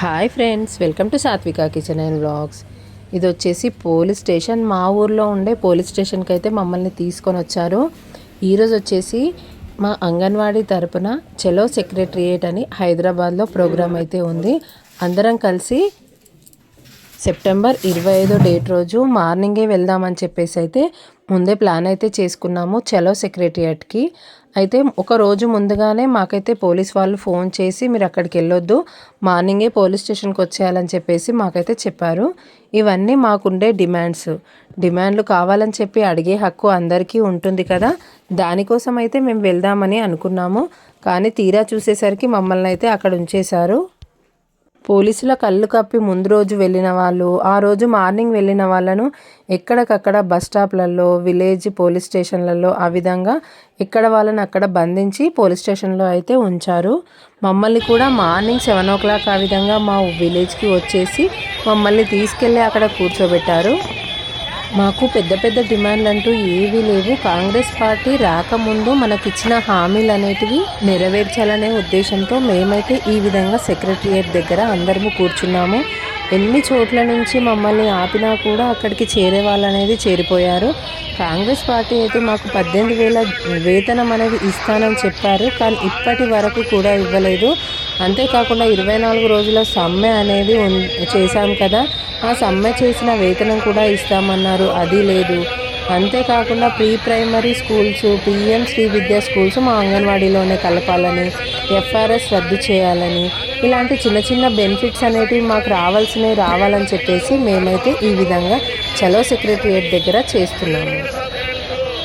Hi friends welcome to Satvika kitchen and vlogs ఇది వచ్చేసి police station. మా ఊర్లో ఉండే పోలీస్ స్టేషన్కి అయితే మమ్మల్ని తీసుకొని వచ్చారు. ఈరోజు వచ్చేసి మా అంగన్వాడీ తరపున చెలో సెక్రటరియేట్ అని హైదరాబాద్లో ప్రోగ్రామ్ అయితే ఉంది. అందరం కలిసి సెప్టెంబర్ ఇరవై ఐదో డేట్ రోజు మార్నింగే వెళ్దామని చెప్పేసి అయితే ముందే ప్లాన్ అయితే చేసుకున్నాము చలో సెక్రటరియట్కి. అయితే ఒక రోజు ముందుగానే మాకైతే పోలీస్ వాళ్ళు ఫోన్ చేసి మీరు అక్కడికి వెళ్ళొద్దు మార్నింగే పోలీస్ స్టేషన్కి వచ్చేయాలని చెప్పేసి మాకైతే చెప్పారు. ఇవన్నీ మాకుండే డిమాండ్స్. డిమాండ్లు కావాలని చెప్పి అడిగే హక్కు అందరికీ ఉంటుంది కదా దానికోసం అయితే మేము వెళ్దామని అనుకున్నాము. కానీ తీరా చూసేసరికి మమ్మల్ని అయితే అక్కడ ఉంచేశారు. పోలీసుల కళ్ళు కప్పి ముందు రోజు వెళ్ళిన వాళ్ళు ఆ రోజు మార్నింగ్ వెళ్ళిన వాళ్ళను ఎక్కడికక్కడ బస్ స్టాప్లలో విలేజ్ పోలీస్ స్టేషన్లలో ఆ విధంగా ఎక్కడ వాళ్ళని అక్కడ బంధించి పోలీస్ స్టేషన్లో అయితే ఉంచారు. మమ్మల్ని కూడా మార్నింగ్ సెవెన్ ఓ క్లాక్ ఆ విధంగా మా విలేజ్కి వచ్చేసి మమ్మల్ని తీసుకెళ్ళి అక్కడ కూర్చోబెట్టారు. మాకు పెద్ద పెద్ద డిమాండ్లు అంటూ ఏవీ లేవు. కాంగ్రెస్ పార్టీ రాకముందు మనకిచ్చిన హామీలు అనేటివి నెరవేర్చాలనే ఉద్దేశంతో మేమైతే ఈ విధంగా సెక్రటరియట్ దగ్గర అందరము కూర్చున్నాము. ఎన్ని చోట్ల నుంచి మమ్మల్ని ఆపినా కూడా అక్కడికి చేరే వాళ్ళనేది చేరిపోయారు. కాంగ్రెస్ పార్టీ అయితే మాకు పద్దెనిమిది వేల వేతనం అనేది ఇస్తానని చెప్పారు కానీ ఇప్పటి వరకు కూడా ఇవ్వలేదు. అంతేకాకుండా ఇరవై నాలుగు రోజుల సమ్మె అనేది చేశాం కదా. ఆ సమ్మె చేసిన వేతనం కూడా ఇస్తామన్నారు. అది లేదు. అంతేకాకుండా pre primary schools PM Shri Vidya schools మా అంగన్వాడీలోనే కలపాలని ఎఫ్ఆర్ఎస్ రద్దు చేయాలని ఇలాంటి చిన్న చిన్న బెనిఫిట్స్ అనేటివి మాకు రావాల్సినవి రావాలని చెప్పేసి మేమైతే ఈ విధంగా చలో సెక్రటరియట్ దగ్గర చేస్తున్నాము.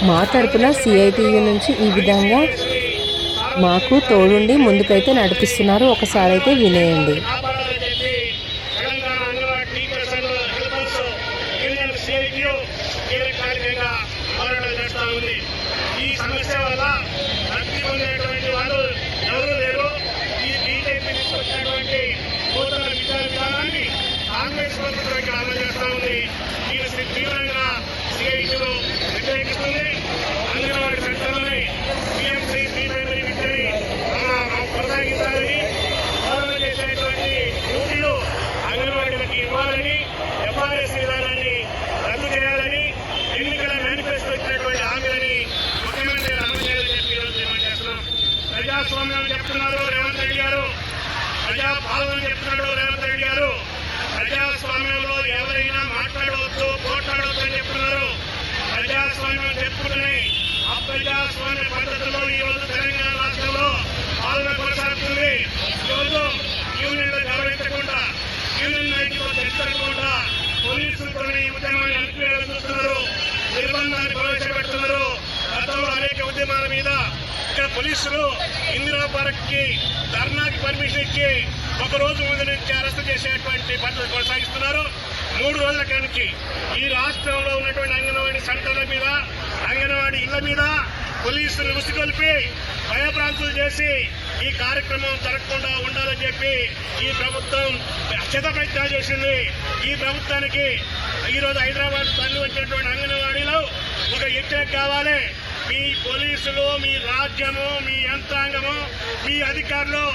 మా తరపున సిఐటియు నుంచి ఈ విధంగా మాకు తోడుండి ముందుకైతే నడిపిస్తున్నారు. ఒకసారి అయితే వినేయండి Telangana anganwadi teachers and helpers union CITU దీర్ఘకాలికంగా పోరాటం చేస్తా ఉంది? ఈ సమస్య వల్ల లబ్ధి పొందేటువంటి వారు ఎవరు లేరు. ఈ బీజేపీ తీసుకొచ్చినటువంటి నూతన విద్యా విధానాన్ని కాంగ్రెస్ ప్రభుత్వానికి అమలు చేస్తా ఉంది. దీని తీవ్రంగా సిఐటియు వ్యతిరేకిస్తుంది అంగన్వాడీ సెంటర్లోని పిఎంసీ ప్రీ ప్రైమరీ విద్యని ఆ, కొనసాగించాలని పాలన చేసేటువంటి డ్యూటీలు అంగన్వాడీలకు ఇవ్వాలని ఎఫ్ఆర్ఎస్ విధానాన్ని రద్దు చేయాలని ఎన్నికల మేనిఫెస్టో ఇచ్చినటువంటి హామీలని ముఖ్యమంత్రి అమలు చేయాలని చెప్పి ఈరోజు డిమాండ్ చేస్తున్నాం ప్రజాస్వామ్యం చెప్తున్నారు రేవంత్ రెడ్డి గారు. ప్రజా పాలన చెప్తున్నాడు రేవంత్ రెడ్డి గారు. ప్రజాస్వామ్యంలో ఎవరైనా మాట్లాడవచ్చు పోట్లాడవచ్చు అని చెప్తున్నారు. ప్రజాస్వామ్యం చెప్పుకుని అప్రజాస్వామ్య పద్ధతిలో ఈ రోజు తెలంగాణ రాష్ట్రంలో పాలన కొనసాగుతుంది. ఈరోజు యూనియన్లు గౌరవించకుండా యూనియన్ నాయకులు చర్చించకుండా పోలీసులు కొన్ని ఉద్యమాన్ని అణిపివేయాలని చూస్తున్నారు. నిర్బంధాన్ని ప్రవేశపెడుతున్నారు. గతంలో అనేక ఉద్యమాల మీద ఇక్కడ పోలీసులు ఇందిరా పార్క్కి ధర్నాకి పర్మిషన్ ఇచ్చి ఒక రోజు ముందు నుంచి అరెస్ట్ చేసేటువంటి పద్ధతి కొనసాగిస్తున్నారు. మూడు రోజుల కానికి ఈ రాష్ట్రంలో ఉన్నటువంటి అంగన్వాడీ సెంటర్ల మీద అంగన్వాడీ ఇళ్ళ మీద పోలీసులు ఉసిగొల్పి భయప్రాంతులు చేసి ఈ కార్యక్రమం జరగకుండా ఉండాలని చెప్పి ఈ ప్రభుత్వం అత్యత ప్రయత్నాలు చేసింది. ఈ ప్రభుత్వానికి ఈ రోజు హైదరాబాద్ తల్లి వచ్చినటువంటి అంగన్వాడీలో ఒక ఎట్టేక్ కావాలి. మీ పోలీసులు మీ రాజ్యము మీ యంత్రాంగము మీ అధికారులు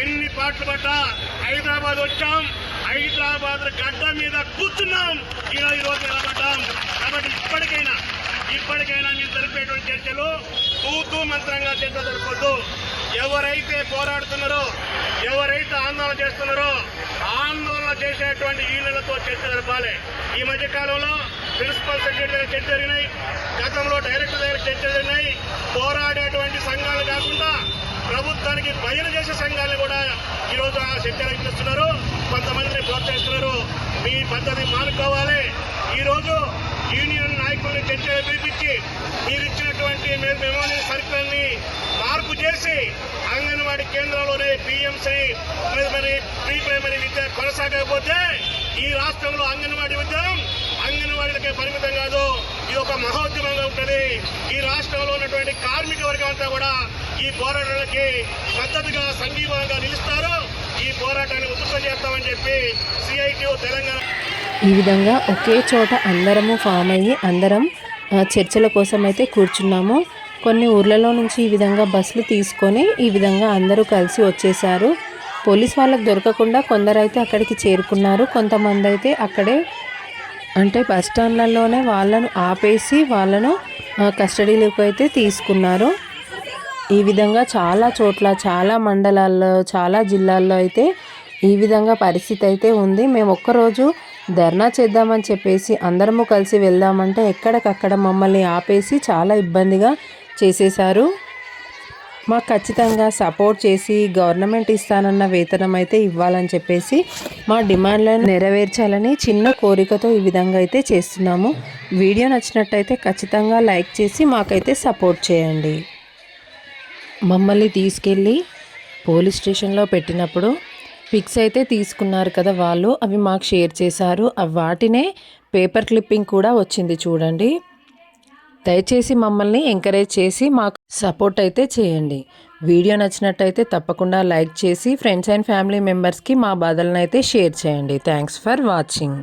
ఎన్ని పాటలు పడ్డా హైదరాబాద్ వచ్చాం. హైదరాబాద్ గడ్డ మీద కూర్చున్నాం. ఈరోజు ఈ నిలబడ్డాం కాబట్టి ఇప్పటికైనా ఇప్పటికైనా మీరు జరిపేటువంటి చర్చలు తూతూ మంత్రంగా చర్చ జరపొద్దు ఎవరైతే పోరాడుతున్నారో ఎవరైతే ఆందోళన చేస్తున్నారో ఆందోళన చేసేటువంటి యూనియన్లతో చర్చ జరపాలి. ఈ మధ్య కాలంలో ప్రిన్సిపల్ సెక్రటరీ చర్చ జరిగినాయి. గతంలో డైరెక్టర్ దగ్గర చర్చ జరిగినాయి. పోరాడేటువంటి సంఘాలు కాకుండా ప్రభుత్వానికి బయలు చేసే సంఘాలను కూడా ఈరోజు ఆ చర్చలకు పిలుస్తున్నారు కొంతమందిని ప్రోత్సహిస్తున్నారు. మీ పద్ధతి మానుకోవాలి. ఈరోజు యూనియన్ నాయకుల్ని చర్చ పిలిపించి మీరు ఇచ్చినటువంటి మెమోరియల్ సర్కిల్ని మార్పు చేసి అంగన్వాడీ కేంద్రంలోనే పిఎంసీ మరి ప్రీ ప్రైమరీ విద్య కొనసాగకపోతే ఈ రాష్ట్రంలో అంగన్వాడీ ఉద్యమం ఇది ఒక మహోద్యమంగా ఉంటుంది. ఈ రాష్ట్రంలో ఉన్నటువంటి కార్మిక వర్గం అంతా కూడా ఈ పోరాటానికి మద్దతుగా సంఘీభావంగా నిలుస్తారు. ఈ పోరాటాన్ని ఉధృతం చేస్తామని చెప్పి సిఐటి తెలంగాణ ఈ విధంగా ఒకే చోట అందరము ఫామ్ అయ్యి అందరం చర్చల కోసం అయితే కూర్చున్నాము. కొన్ని ఊర్లలో నుంచి ఈ విధంగా బస్సులు తీసుకొని ఈ విధంగా అందరూ కలిసి వచ్చేసారు పోలీస్ వాళ్ళకు దొరకకుండా కొందరైతే అక్కడికి చేరుకున్నారు. కొంతమంది అయితే అక్కడే అంటే బస్ స్టాండ్లలోనే వాళ్ళను ఆపేసి వాళ్ళను కస్టడీలోకి అయితే తీసుకున్నారు. ఈ విధంగా చాలా చోట్ల చాలా మండలాల్లో చాలా జిల్లాల్లో అయితే ఈ విధంగా పరిస్థితి అయితే ఉంది. మేము ఒక్కరోజు ధర్నా చేద్దామని చెప్పేసి అందరము కలిసి వెళ్దామంటే ఎక్కడికక్కడ మమ్మల్ని ఆపేసి చాలా ఇబ్బందిగా చేసేశారు. మాకు ఖచ్చితంగా సపోర్ట్ చేసి గవర్నమెంట్ ఇస్తానన్న వేతనం అయితే ఇవ్వాలని చెప్పేసి మా డిమాండ్లను నెరవేర్చాలని చిన్న కోరికతో ఈ విధంగా అయితే చేస్తున్నాము. వీడియో నచ్చినట్టయితే ఖచ్చితంగా లైక్ చేసి మాకైతే సపోర్ట్ చేయండి. మమ్మల్ని తీసుకెళ్ళి పోలీస్ స్టేషన్లో పెట్టినప్పుడు పిక్స్ అయితే తీసుకున్నారు కదా వాళ్ళు. అవి మాకు షేర్ చేశారు. అవి వాటినే పేపర్ క్లిప్పింగ్ కూడా వచ్చింది చూడండి. దయచేసి మమ్మల్ని ఎంకరేజ్ చేసి మాకు సపోర్ట్ అయితే చేయండి. వీడియో నచ్చినట్టయితే తప్పకుండా లైక్ చేసి ఫ్రెండ్స్ అండ్ ఫ్యామిలీ మెంబర్స్కి మా బాధలను అయితే షేర్ చేయండి. Thanks for watching.